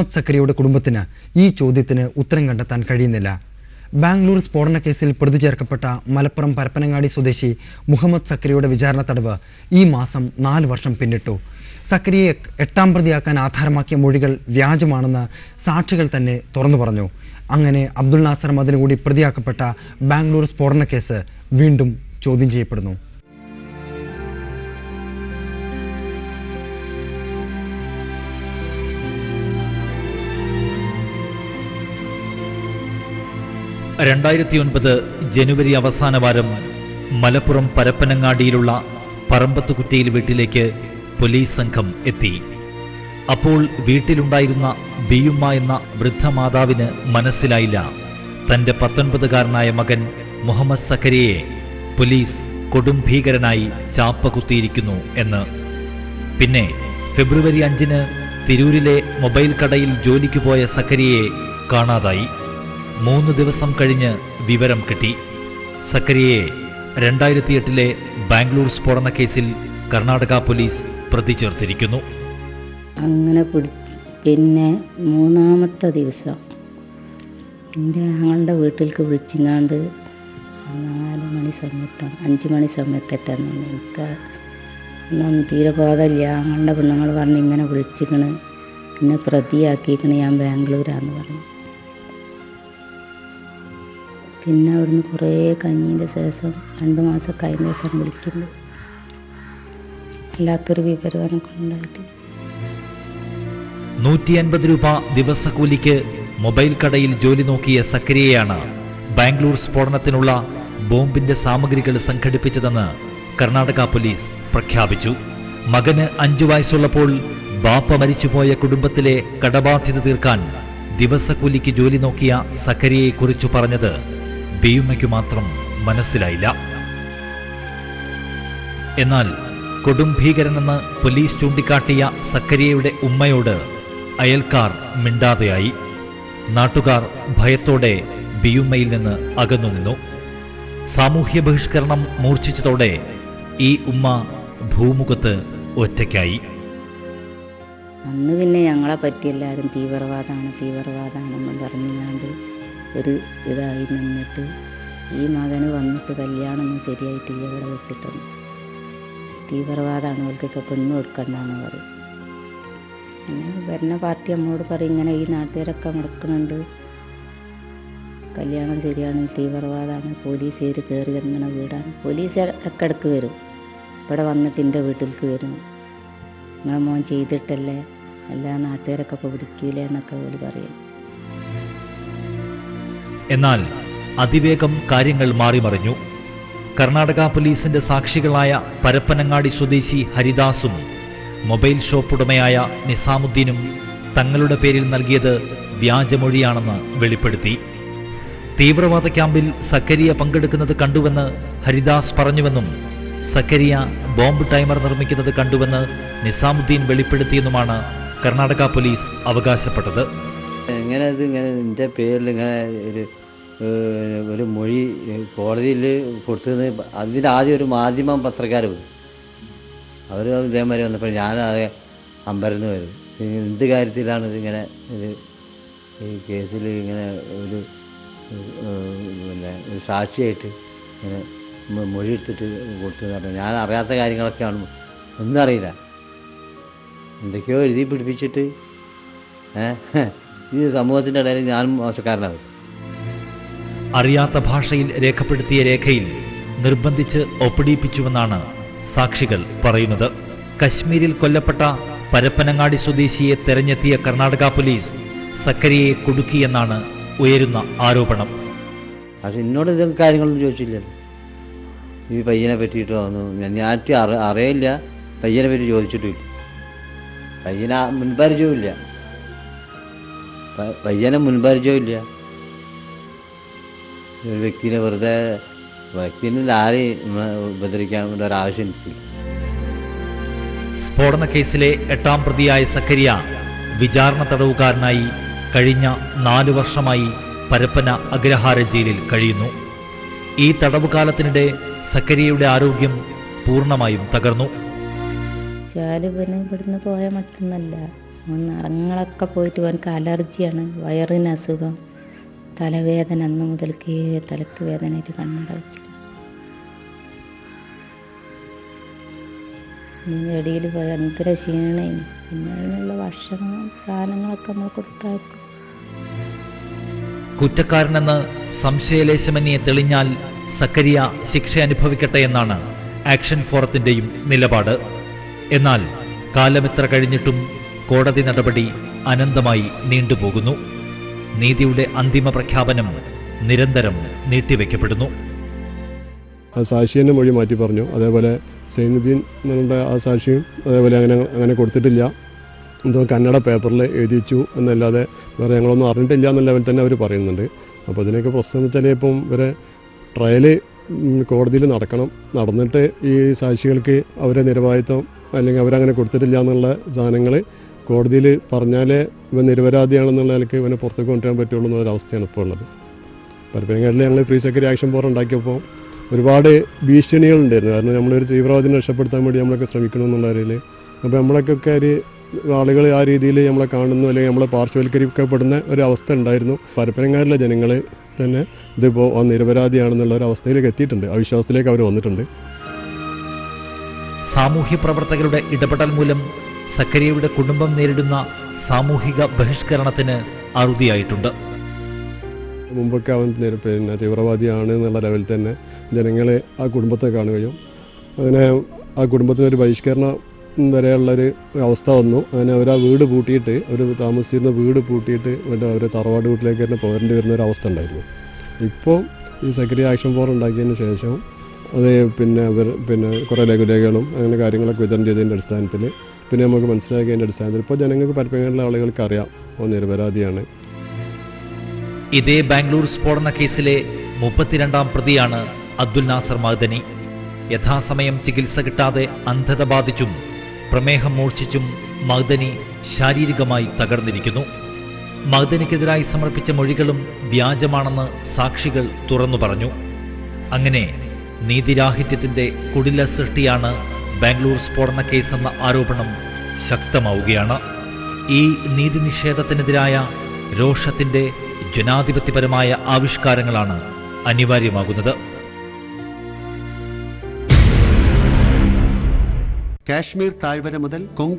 മുഹമ്മദ് സക്കരിയുടെ കുടുംബത്തിന് ഈ ചോദ്യത്തിന് ഉത്തരം കണ്ടെത്താൻ കഴിയുന്നില്ല. ബാംഗ്ലൂർ സ്ഫോടന കേസിൽ പ്രതി ചേർക്കപ്പെട്ട മലപ്പുറം പരപ്പനങ്ങാടി സ്വദേശി മുഹമ്മദ് സക്കരിയുടെ വിചാരണ തടവ് ഈ മാസം നാല് വർഷം പിന്നിട്ടു. സക്കരിയെ എട്ടാം പ്രതിയാക്കാൻ ആധാരമാക്കിയ മൊഴികൾ വ്യാജമാണെന്ന് സാക്ഷികൾ തന്നെ തുറന്നു പറഞ്ഞു. അങ്ങനെ അബ്ദുൾ നാസർ മദിന് പ്രതിയാക്കപ്പെട്ട ബാംഗ്ലൂർ സ്ഫോടന കേസ് വീണ്ടും ചോദ്യം ചെയ്യപ്പെടുന്നു. രണ്ടായിരത്തി ഒൻപത് ജനുവരി അവസാന വാരം മലപ്പുറം പരപ്പനങ്ങാടിയിലുള്ള പറമ്പത്തുകുറ്റയിൽ വീട്ടിലേക്ക് പോലീസ് സംഘം എത്തി. അപ്പോൾ വീട്ടിലുണ്ടായിരുന്ന ബിയുമ്മ എന്ന വൃദ്ധമാതാവിന് മനസ്സിലായില്ല. തന്റെ പത്തൊൻപതുകാരനായ മകൻ മുഹമ്മദ് സക്കരിയെ പോലീസ് കൊടും ഭീകരനായി ചാപ്പ കുത്തിയിരിക്കുന്നു എന്ന്. പിന്നെ ഫെബ്രുവരി അഞ്ചിന് തിരൂരിലെ മൊബൈൽ കടയിൽ ജോലിക്ക് പോയ സക്കരിയെ കാണാതായി. മൂന്ന് ദിവസം കഴിഞ്ഞ് വിവരം കിട്ടി. സക്കരിയെ രണ്ടായിരത്തി എട്ടിലെ ബാംഗ്ലൂർ സ്ഫോടന കേസിൽ കർണാടക പോലീസ് പ്രതി ചേർത്തിരിക്കുന്നു അങ്ങനെ പിടിച്ച് പിന്നെ മൂന്നാമത്തെ ദിവസം എന്റെ ആങ്ങളുടെ വീട്ടിലേക്ക് വിളിച്ചിങ്ങാണ്ട് നാല് മണി സമയത്താണ് അഞ്ച് മണി സമയത്തെറ്റാന്ന് എനിക്ക് ഒന്നും തീരെ ബോധമില്ല. ആങ്ങളുടെ പെണ്ണുങ്ങൾ പറഞ്ഞ് ഇങ്ങനെ വിളിച്ചിക്കണ് എന്നെ പ്രതിയാക്കിക്കണ് ഞാൻ ബാംഗ്ലൂരാന്ന് പറഞ്ഞു. പിന്നെ അവിടുന്ന് കുറേ കഴിഞ്ഞതിന്റെ ശേഷം രണ്ട് മാസം കഴിഞ്ഞ ശേഷം വിളിക്കുന്നത് അല്ലാത്തൊരു വിവരം എനിക്ക് ഉണ്ടായിട്ട് നൂറ്റി അൻപത് രൂപ ദിവസക്കൂലിക്ക് മൊബൈൽ കടയിൽ ജോലി നോക്കിയ സക്രിയയാണ് ബാംഗ്ലൂർ സ്ഫോടനത്തിനുള്ള ബോംബിന്റെ സാമഗ്രികൾ സംഘടിപ്പിച്ചതെന്ന് കർണാടക പോലീസ് പ്രഖ്യാപിച്ചു. മകന് അഞ്ചു വയസ്സുള്ളപ്പോൾ ബാപ്പ മരിച്ചുപോയ കുടുംബത്തിലെ കടബാധ്യത തീർക്കാൻ ദിവസക്കൂലിക്ക് ജോലി നോക്കിയ സക്കരിയെക്കുറിച്ചു പറഞ്ഞത് ബിയുമ്മയ്ക്കു മാത്രം മനസ്സിലായില്ല. എന്നാൽ കൊടും ഭീകരനെന്ന് പോലീസ് ചൂണ്ടിക്കാട്ടിയ സക്കരിയയുടെ ഉമ്മയോട് അയൽക്കാർ മിണ്ടാതെയായി. നാട്ടുകാർ ഭയത്തോടെ ബിയുമ്മയിൽ നിന്ന് അകന്നു നിന്നു. സാമൂഹ്യ ബഹിഷ്കരണം മൂർച്ഛിച്ചതോടെ ഈ ഉമ്മ ഭൂമുഖത്ത് ഒറ്റയ്ക്കായി. അന്ന് പിന്നെ ഞങ്ങളെ പറ്റി എല്ലാവരും തീവ്രവാദമാണ് തീവ്രവാദമാണെന്നും പറഞ്ഞുകൊണ്ട് ഒരു ഇതായി നിന്നിട്ട് ഈ മകന് വന്നിട്ട് കല്യാണമൊന്നും ശരിയായിട്ടില്ല ഇവിടെ വെച്ചിട്ടൊന്നും. തീവ്രവാദമാണ് അവർക്കൊക്കെ പെണ്ണ് കൊടുക്കണ്ടെന്ന് പറയും. അങ്ങനെ ഭരണ പാർട്ടി നമ്മളോട് പറയും ഇങ്ങനെ ഈ നാട്ടുകാരൊക്കെ മുടക്കുന്നുണ്ട് കല്യാണം ശരിയാണ് തീവ്രവാദമാണ് പോലീസ് കയറി ഇറങ്ങണ വീടാണ്. പോലീസ് ഇടക്കിടക്ക് വരും. ഇവിടെ വന്നിട്ട് എന്റെ വീട്ടിലേക്ക് വരും. നിങ്ങളെ മോൻ ചെയ്തിട്ടല്ലേ? എല്ലാ നാട്ടുകാരൊക്കെ ഇപ്പോൾ പിടിക്കൂലേ എന്നൊക്കെ പോലും പറയും. എന്നാൽ അതിവേഗം കാര്യങ്ങൾ മാറിമറിഞ്ഞു. കർണാടക പോലീസിന്റെ സാക്ഷികളായ പരപ്പനങ്ങാടി സ്വദേശി ഹരിദാസും മൊബൈൽ ഷോപ്പ് ഉടമയായ നിസാമുദ്ദീനും തങ്ങളുടെ പേരിൽ നൽകിയത് വ്യാജമൊഴിയാണെന്ന് വെളിപ്പെടുത്തി. തീവ്രവാദ ക്യാമ്പിൽ സക്കരിയ പങ്കെടുക്കുന്നത് കണ്ടുവെന്ന് ഹരിദാസ് പറഞ്ഞുവെന്നും സക്കരിയ ബോംബ് ടൈമർ നിർമ്മിക്കുന്നത് കണ്ടുവെന്ന് നിസാമുദ്ദീൻ വെളിപ്പെടുത്തിയെന്നുമാണ് കർണാടക പോലീസ് അവകാശപ്പെട്ടത്. ഇങ്ങനെ ഇത് ഇങ്ങനെ പേരിൽ ഇങ്ങനെ ഒരു ഒരു മൊഴി കോടതിയിൽ കൊടുത്തത് അതിന്റെ ആദ്യം ഒരു മാധ്യമം പത്രക്കാർ വരും അവർ ഇതേമാതിരി വന്നപ്പോൾ ഞാനാകെ അമ്പരന്ന് വരും എന്ത് കാര്യത്തിലാണ് ഇതിങ്ങനെ ഇത് ഈ കേസിൽ ഇങ്ങനെ ഒരു പിന്നെ ഒരു സാക്ഷിയായിട്ട് ഇങ്ങനെ മൊഴി എടുത്തിട്ട് കൊടുത്തതെന്ന് പറഞ്ഞു ഞാൻ അറിയാത്ത കാര്യങ്ങളൊക്കെയാണ്. ഒന്നും അറിയില്ല. എന്തൊക്കെയോ എഴുതി പിടിപ്പിച്ചിട്ട് ഏഹ് ഈ സമൂഹത്തിന്റെ ഇടയിൽ ഞാനും മോശക്കാരനാകും അറിയാത്ത ഭാഷയിൽ രേഖപ്പെടുത്തിയ രേഖയിൽ നിർബന്ധിച്ച് ഒപ്പിടിപ്പിച്ചുവെന്നാണ് സാക്ഷികൾ പറയുന്നത്. കശ്മീരിൽ കൊല്ലപ്പെട്ട പരപ്പനങ്ങാടി സ്വദേശിയെ തെരഞ്ഞെത്തിയ കർണാടക പോലീസ് സക്കരിയെ കുടുക്കിയെന്നാണ് ഉയരുന്ന ആരോപണം. പക്ഷെ എന്നോട് ഇതൊക്കെ കാര്യങ്ങളൊന്നും ചോദിച്ചില്ലല്ലോ. ഈ പയ്യനെ പറ്റിയിട്ട് വന്നു. ഞാൻ അറിയില്ല. പയ്യനെ പറ്റി ചോദിച്ചിട്ടില്ല പയ്യനെ മുൻപരിചയമില്ല പയ്യനെ മുൻപരിചയമില്ല ഒരു വ്യക്തിനെ വെറുതെ വ്യക്തിനെ ആരെയും ഉപദ്രവിക്കാൻ ഒരാവശ്യം സ്ഫോടന കേസിലെ എട്ടാം പ്രതിയായ സക്കരിയ വിചാരണ തടവുകാരനായി കഴിഞ്ഞ നാലു വർഷമായി പരപ്പന അഗ്രഹാര ജയിലിൽ കഴിയുന്നു. ഈ തടവുകാലത്തിനിടെ സക്കരിയയുടെ ആരോഗ്യം പൂർണമായും തകർന്നു. ചാലുവന് ഇവിടുന്ന് പോയ മറ്റൊന്നല്ല. അവൻ നിറങ്ങളൊക്കെ പോയിട്ട് അവനക്ക് അലർജിയാണ് വയറിന് അസുഖം. തലവേദന അന്ന് മുതൽക്കേ തലക്ക് വേദനയായിട്ട് കണ്ണട വെച്ചിട്ട് ഇടയിൽ ഭയങ്കര ക്ഷീണയും പിന്നെ അതിനുള്ള ഭക്ഷണം സാധനങ്ങളൊക്കെ നമ്മൾ കൊടുത്താക്കും കുറ്റക്കാരനെന്ന് സംശയലേശമന്യെ തെളിഞ്ഞാൽ സക്കരിയ ശിക്ഷ അനുഭവിക്കട്ടെ എന്നാണ് ആക്ഷൻ ഫോറത്തിന്റെയും നിലപാട്. എന്നാൽ കാലമിത്ര കഴിഞ്ഞിട്ടും കോടതി നടപടി അനന്തമായി നീണ്ടുപോകുന്നു. നീതിയുടെ അന്തിമ പ്രഖ്യാപനം നിരന്തരം നീട്ടിവെക്കപ്പെടുന്നു. സാക്ഷിന്റെ മൊഴി മാറ്റി പറഞ്ഞു. അതേപോലെ സൈനുദ്ദീൻ എന്നുള്ള ആ സാക്ഷിയും അതേപോലെ അങ്ങനെ അങ്ങനെ കൊടുത്തിട്ടില്ല. എന്തോ കന്നഡ പേപ്പറിൽ എഴുതിച്ചു എന്നല്ലാതെ വേറെ ഞങ്ങളൊന്നും അറിഞ്ഞിട്ടില്ല എന്ന ലെവൽ തന്നെ അവർ പറയുന്നുണ്ട്. അപ്പോൾ അതിനൊക്കെ പ്രശ്നം എന്ന് വെച്ചാൽ ഇപ്പം ഇവരെ ട്രയൽ കോടതിയിൽ നടക്കണം. നടന്നിട്ട് ഈ സാക്ഷികൾക്ക് അവരെ നിരവാദിത്വം അല്ലെങ്കിൽ അവരങ്ങനെ കൊടുത്തിട്ടില്ല എന്നുള്ള സാധനങ്ങൾ കോടതിയിൽ പറഞ്ഞാലേ ഇവ നിരപരാധിയാണെന്നുള്ള നിലയ്ക്ക് ഇവനെ പുറത്തേക്ക് കൊണ്ടുവരാൻ പറ്റുള്ളൂ എന്നൊരവസ്ഥയാണ് ഇപ്പോൾ ഉള്ളത്. പരപ്പനങ്ങാട്ടിൽ ഞങ്ങൾ ഫ്രീ സെക്രട്ടറി ആക്ഷൻ ഫോർ ഉണ്ടാക്കിയപ്പോൾ ഒരുപാട് ഭീഷണികളുണ്ടായിരുന്നു. കാരണം നമ്മളൊരു തീവ്രവാദിനെ രക്ഷപ്പെടുത്താൻ വേണ്ടി നമ്മളൊക്കെ ശ്രമിക്കണം എന്നുള്ള അറിയില്ല അപ്പോൾ നമ്മളൊക്കെ ഒരു ആളുകൾ ആ രീതിയിൽ നമ്മളെ കാണുന്നു അല്ലെങ്കിൽ നമ്മളെ പാർശ്വവൽക്കരിക്കപ്പെടുന്ന ഒരു അവസ്ഥ ഉണ്ടായിരുന്നു പരപ്പനങ്ങാടിലെ ജനങ്ങൾ തന്നെ ഇതിപ്പോൾ നിരപരാധിയാണെന്നുള്ള ഒരു അവസ്ഥയിലേക്ക് എത്തിയിട്ടുണ്ട്. അവിശ്വാസത്തിലേക്ക് അവർ വന്നിട്ടുണ്ട്. സാമൂഹ്യ പ്രവർത്തകരുടെ ഇടപെടൽ മൂലം സക്കരിയയുടെ കുടുംബം നേരിടുന്ന സാമൂഹിക ബഹിഷ്കരണത്തിന് അറുതിയായിട്ടുണ്ട്. മുമ്പൊക്കെ അവൻ പിന്നെ തീവ്രവാദിയാണ് എന്നുള്ള ലെവലിൽ തന്നെ ജനങ്ങളെ ആ കുടുംബത്തെ കാണുകയും അങ്ങനെ ആ കുടുംബത്തിനൊരു ബഹിഷ്കരണം വരെയുള്ളൊരു അവസ്ഥ വന്നു. അങ്ങനെ അവർ ആ വീട് പൂട്ടിയിട്ട് അവർ താമസിച്ചിരുന്ന വീട് പൂട്ടിയിട്ട് അവർ തറവാട് വീട്ടിലേക്ക് തന്നെ പോരേണ്ടി വരുന്ന ഒരു അവസ്ഥ ഉണ്ടായിരുന്നു. ഇപ്പോൾ ഈ സക്രിയ ആക്ഷൻ ഫോർ ഉണ്ടാക്കിയതിന് ശേഷം അത് പിന്നെ അവർ പിന്നെ കുറേ ലഘുലേഖകളും അങ്ങനെ കാര്യങ്ങളൊക്കെ വിതരണം ചെയ്തതിന്റെ അടിസ്ഥാനത്തിൽ പിന്നെ നമുക്ക് മനസ്സിലാക്കിയതിന്റെ അടിസ്ഥാനത്തിൽ ഇപ്പോൾ ജനങ്ങൾക്ക് പരപ്പങ്ങളിലെ ആളുകൾക്ക് അറിയാം. ഓ നിരപരാധിയാണ്. ഇതേ ബാംഗ്ലൂർ സ്ഫോടന കേസിലെ മുപ്പത്തിരണ്ടാം പ്രതിയാണ് അബ്ദുൽ നാസർ മഹദനി. യഥാസമയം ചികിത്സ കിട്ടാതെ അന്ധത ബാധിച്ചും പ്രമേഹം മൂർച്ഛിച്ചും മഹദനി ശാരീരികമായി തകർന്നിരിക്കുന്നു. മഹദനിക്കെതിരായി സമർപ്പിച്ച മൊഴികളും വ്യാജമാണെന്ന് സാക്ഷികൾ തുറന്നു പറഞ്ഞു. അങ്ങനെ നീതിരാഹിത്യത്തിന്റെ കുടില സൃഷ്ടിയാണ് ബാംഗ്ലൂർ സ്ഫോടന കേസെന്ന ആരോപണം ശക്തമാവുകയാണ്. ഈ നീതി നിഷേധത്തിനെതിരായ രോഷത്തിന്റെ ജനാധിപത്യപരമായ ആവിഷ്കാരങ്ങളാണ് അനിവാര്യമാകുന്നത്. കാശ്മീർ താഴ്വര മുതൽ കൊങ്കൺ